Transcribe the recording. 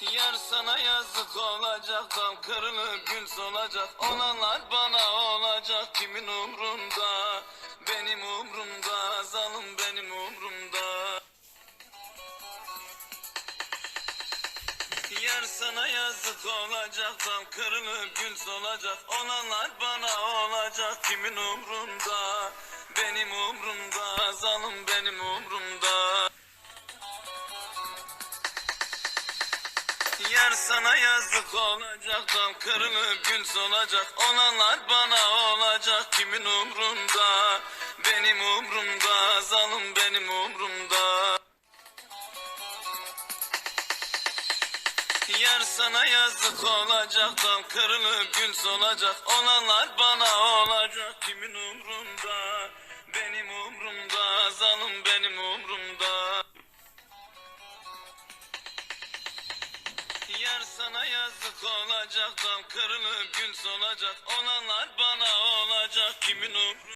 Yar sana yazık olacak Dal kırılıp gün solacak. Olanlar bana olacak Kimin umrunda? Benim umrumda Zalim benim umrumda. Yar sana yazık olacak Dal kırılıp gün solacak. Olanlar bana olacak Kimin umrunda? Benim umrumda Zalim benim umrumda Yar sana yazık olacak Dal kırılıp gün solacak. Olanlar bana olacak Kimin umrunda? Benim umrumda Zalim benim umrumda. Yar sana yazık olacak Dal kırılıp gün solacak. Olanlar bana olacak Kimin umrunda? Benim umrumda Zalim benim umrumda Yar sana yazık olacak Dal kırılıp gün solacak. Olanlar bana olacak Kimin umrunda